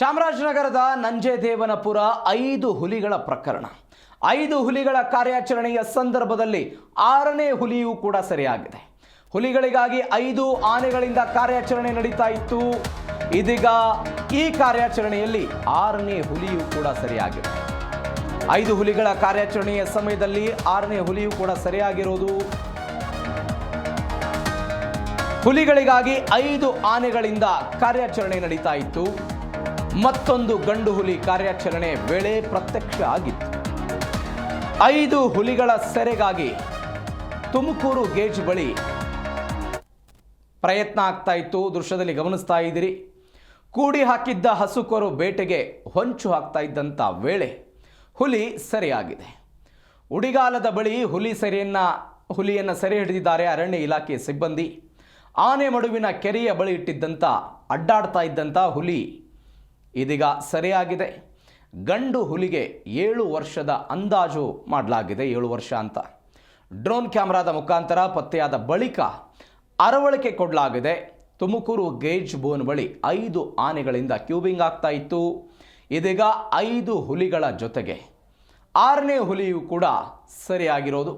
ಚಾಮರಾಜನಗರದ ನಂಜೇದೇವನಪುರ ಐದು ಹುಲಿಗಳ ಪ್ರಕರಣ. ಐದು ಹುಲಿಗಳ ಕಾರ್ಯಾಚರಣೆಯ ಸಂದರ್ಭದಲ್ಲಿ ಆರನೇ ಹುಲಿಯೂ ಕೂಡ ಸರಿಯಾಗಿದೆ. ಹುಲಿಗಳಿಗಾಗಿ ಐದು ಆನೆಗಳಿಂದ ಕಾರ್ಯಾಚರಣೆ ನಡೀತಾ ಇತ್ತು. ಇದೀಗ ಈ ಕಾರ್ಯಾಚರಣೆಯಲ್ಲಿ ಆರನೇ ಹುಲಿಯೂ ಕೂಡ ಸರಿಯಾಗಿದೆ. ಐದು ಹುಲಿಗಳ ಕಾರ್ಯಾಚರಣೆಯ ಸಮಯದಲ್ಲಿ ಆರನೇ ಹುಲಿಯೂ ಕೂಡ ಸರಿಯಾಗಿರೋದು. ಹುಲಿಗಳಿಗಾಗಿ ಐದು ಆನೆಗಳಿಂದ ಕಾರ್ಯಾಚರಣೆ ನಡೀತಾ ಇತ್ತು. ಮತ್ತೊಂದು ಗಂಡು ಹುಲಿ ಕಾರ್ಯಾಚರಣೆ ವೇಳೆ ಪ್ರತ್ಯಕ್ಷ ಆಗಿತ್ತು. ಐದು ಹುಲಿಗಳ ಸೆರೆಗಾಗಿ ತುಮಕೂರು ಗೇಜ್ ಬಳಿ ಪ್ರಯತ್ನ ಆಗ್ತಾ ಇತ್ತು. ದೃಶ್ಯದಲ್ಲಿ ಗಮನಿಸ್ತಾ ಇದ್ದೀರಿ. ಕೂಡಿ ಹಾಕಿದ್ದ ಹಸುಕೊರು ಬೇಟೆಗೆ ಹೊಂಚು ಹಾಕ್ತಾ ಇದ್ದಂಥ ವೇಳೆ ಹುಲಿ ಸೆರೆಯಾಗಿದೆ. ಉಡಿಗಾಲದ ಬಳಿ ಹುಲಿ ಸೆರೆಯನ್ನು, ಹುಲಿಯನ್ನು ಸೆರೆ ಹಿಡಿದಿದ್ದಾರೆ ಅರಣ್ಯ ಇಲಾಖೆ ಸಿಬ್ಬಂದಿ. ಆನೆ ಮಡುವಿನ ಕೆರೆಯ ಬಳಿ ಇಟ್ಟಿದ್ದಂಥ ಅಡ್ಡಾಡ್ತಾ ಇದ್ದಂಥ ಹುಲಿ ಇದೀಗ ಸರಿಯಾಗಿದೆ. ಗಂಡು ಹುಲಿಗೆ ಏಳು ವರ್ಷದ ಅಂದಾಜು ಮಾಡಲಾಗಿದೆ, ಏಳು ವರ್ಷ ಅಂತ. ಡ್ರೋನ್ ಕ್ಯಾಮ್ರಾದ ಮುಖಾಂತರ ಪತ್ತೆಯಾದ ಬಳಿಕ ಅರವಳಿಕೆ ಕೊಡಲಾಗಿದೆ. ತುಮಕೂರು ಗೇಜ್ ಬೋನ್ ಬಳಿ ಐದು ಆನೆಗಳಿಂದ ಕ್ಯೂಬಿಂಗ್ ಆಗ್ತಾ ಇತ್ತು. ಇದೀಗ ಐದು ಹುಲಿಗಳ ಜೊತೆಗೆ ಆರನೇ ಹುಲಿಯು ಕೂಡ ಸರಿಯಾಗಿರೋದು.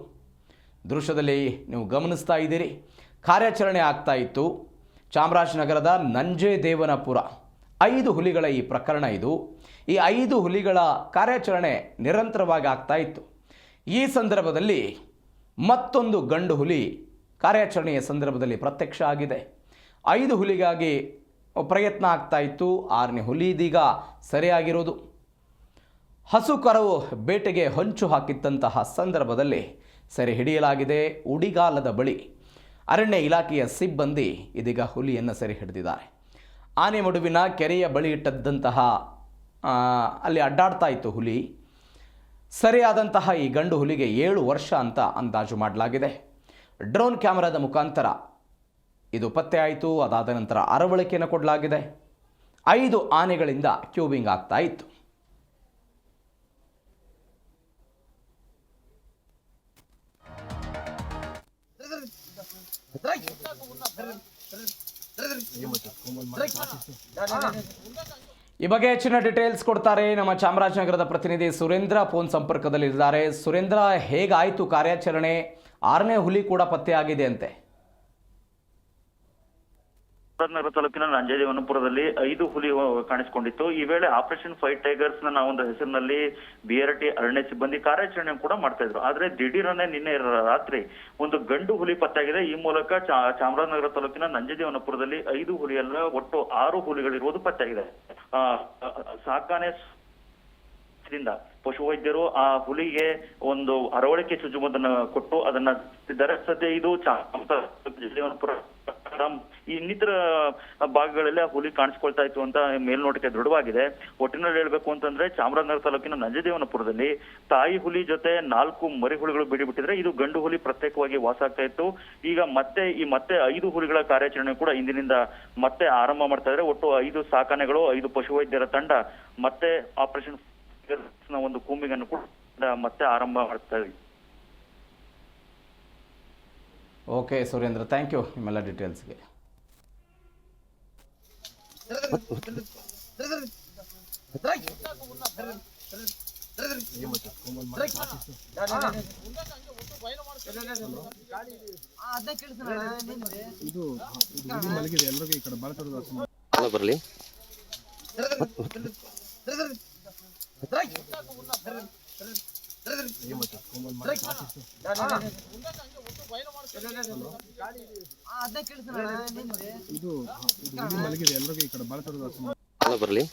ದೃಶ್ಯದಲ್ಲಿ ನೀವು ಗಮನಿಸ್ತಾ ಇದ್ದೀರಿ. ಕಾರ್ಯಾಚರಣೆ ಆಗ್ತಾ ಇತ್ತು. ಚಾಮರಾಜನಗರದ ನಂಜೇದೇವನಪುರ ಐದು ಹುಲಿಗಳ ಈ ಪ್ರಕರಣ ಇದು. ಈ ಐದು ಹುಲಿಗಳ ಕಾರ್ಯಾಚರಣೆ ನಿರಂತರವಾಗಿ ಆಗ್ತಾ ಇತ್ತು. ಈ ಸಂದರ್ಭದಲ್ಲಿ ಮತ್ತೊಂದು ಗಂಡು ಹುಲಿ ಕಾರ್ಯಾಚರಣೆಯ ಸಂದರ್ಭದಲ್ಲಿ ಪ್ರತ್ಯಕ್ಷ ಆಗಿದೆ. ಐದು ಹುಲಿಗಾಗಿ ಪ್ರಯತ್ನ ಆಗ್ತಾ ಇತ್ತು. ಆರನೇ ಹುಲಿ ಇದೀಗ ಸರಿಯಾಗಿರೋದು. ಹಸು ಕರವು ಬೇಟೆಗೆ ಹೊಂಚು ಹಾಕಿದ್ದಂತಹ ಸಂದರ್ಭದಲ್ಲಿ ಸೆರೆ ಹಿಡಿಯಲಾಗಿದೆ. ಉಡಿಗಾಲದ ಬಳಿ ಅರಣ್ಯ ಇಲಾಖೆಯ ಸಿಬ್ಬಂದಿ ಇದೀಗ ಹುಲಿಯನ್ನು ಸೆರೆ ಹಿಡಿದಿದ್ದಾರೆ. ಆನೆ ಮಡುವಿನ ಕೆರೆಯ ಬಳಿ ಇಟ್ಟದ್ದಂತಹ ಅಲ್ಲಿ ಅಡ್ಡಾಡ್ತಾ ಇತ್ತು ಹುಲಿ. ಸರಿಯಾದಂತಹ ಈ ಗಂಡು ಹುಲಿಗೆ ಏಳು ವರ್ಷ ಅಂತ ಅಂದಾಜು ಮಾಡಲಾಗಿದೆ. ಡ್ರೋನ್ ಕ್ಯಾಮರಾದ ಮುಖಾಂತರ ಇದು ಪತ್ತೆ ಆಯಿತು, ಅದಾದ ನಂತರ ಅರವಳಿಕೆಯನ್ನು ಕೊಡಲಾಗಿದೆ. ಐದು ಆನೆಗಳಿಂದ ಕ್ಯೂಬಿಂಗ್ ಆಗ್ತಾ ಇತ್ತು. ಈ ಬಗ್ಗೆ ಹೆಚ್ಚಿನ ಡೀಟೇಲ್ಸ್ ಕೊಡ್ತಾರೆ ನಮ್ಮ ಚಾಮರಾಜನಗರದ ಪ್ರತಿನಿಧಿ ಸುರೇಂದ್ರ. ಫೋನ್ ಸಂಪರ್ಕದಲ್ಲಿದ್ದಾರೆ. ಸುರೇಂದ್ರ, ಹೇಗಾಯಿತು ಕಾರ್ಯಾಚರಣೆ? ಆರನೇ ಹುಲಿ ಕೂಡ ಪತ್ತೆಯಾಗಿದೆ ಅಂತೆ ನಗರ ತಾಲೂಕಿನ ನಂಜದೇವನಪುರದಲ್ಲಿ ಐದು ಹುಲಿ ಕಾಣಿಸಿಕೊಂಡಿತ್ತು. ಈ ವೇಳೆ ಆಪರೇಷನ್ ಫೈಟ್ ಟೈಗರ್ಸ್ನ ಒಂದು ಹೆಸರಿನಲ್ಲಿ ಬಿಆರ್ಟಿ ಅರಣ್ಯ ಸಿಬ್ಬಂದಿ ಕಾರ್ಯಾಚರಣೆ ಕೂಡ ಮಾಡ್ತಾ ಇದ್ರು. ಆದ್ರೆ ದಿಢೀರನೆ ನಿನ್ನೆ ರಾತ್ರಿ ಒಂದು ಗಂಡು ಹುಲಿ ಪತ್ತೆಯಾಗಿದೆ ಈ ಮೂಲಕ ಚಾಮರಾಜನಗರ ತಾಲೂಕಿನ ನಂಜದೇವನಪುರದಲ್ಲಿ ಐದು ಹುಲಿಯಲ್ಲ ಒಟ್ಟು ಆರು ಹುಲಿಗಳಿರುವುದು ಪತ್ತೆಯಾಗಿದೆ ಸಾಕಾನೆ ಪಶುವೈದ್ಯರು ಆ ಹುಲಿಗೆ ಒಂದು ಅರವಳಿಕೆ ಚುಚ್ಚುಮದನ್ನ ಕೊಟ್ಟು ಅದನ್ನ ಸದ್ಯ ಇದು ಚಾಮರಾಜನಗರ ಈ ಇನ್ನಿತರ ಭಾಗಗಳಲ್ಲಿ ಆ ಹುಲಿ ಕಾಣಿಸ್ಕೊಳ್ತಾ ಇತ್ತು ಅಂತ ಮೇಲ್ನೋಟಕ್ಕೆ ದೃಢವಾಗಿದೆ. ಒಟ್ಟಿನಲ್ಲಿ ಹೇಳ್ಬೇಕು ಅಂತಂದ್ರೆ ಚಾಮರಾಜನಗರ ತಾಲೂಕಿನ ನಂಜದೇವನಪುರದಲ್ಲಿ ತಾಯಿ ಹುಲಿ ಜೊತೆ ನಾಲ್ಕು ಮರಿ ಹುಲಿಗಳು ಬಿಡಿಬಿಟ್ಟಿದ್ರೆ ಇದು ಗಂಡು ಹುಲಿ ಪ್ರತ್ಯೇಕವಾಗಿ ವಾಸ ಆಗ್ತಾ ಇತ್ತು. ಈಗ ಮತ್ತೆ ಈ ಮತ್ತೆ ಐದು ಹುಲಿಗಳ ಕಾರ್ಯಾಚರಣೆ ಕೂಡ ಇಂದಿನಿಂದ ಮತ್ತೆ ಆರಂಭ ಮಾಡ್ತಾ ಇದ್ರೆ ಒಟ್ಟು ಐದು ಸಾಕಾನೆಗಳು ಐದು ಪಶುವೈದ್ಯರ ತಂಡ ಮತ್ತೆ ಆಪರೇಷನ್ ಒಂದು ಕೂಂಬಿಗನ್ನು ಕೂಡ ಮತ್ತೆ ಆರಂಭ ಮಾಡ್ತಾ ಇದೆ ಓಕೆ ಸುರೇಂದ್ರ ಥ್ಯಾಂಕ್ ಯು ನಿಮ್ಮೆಲ್ಲ ಡೀಟೇಲ್ಸ್ಗೆ ಬರಲಿ. ಇದು ಮಲಗಿದೆ. ಎಲ್ಲರಿಗೂ ಈ ಕಡೆ ಭಾಳ ಬರಲಿ.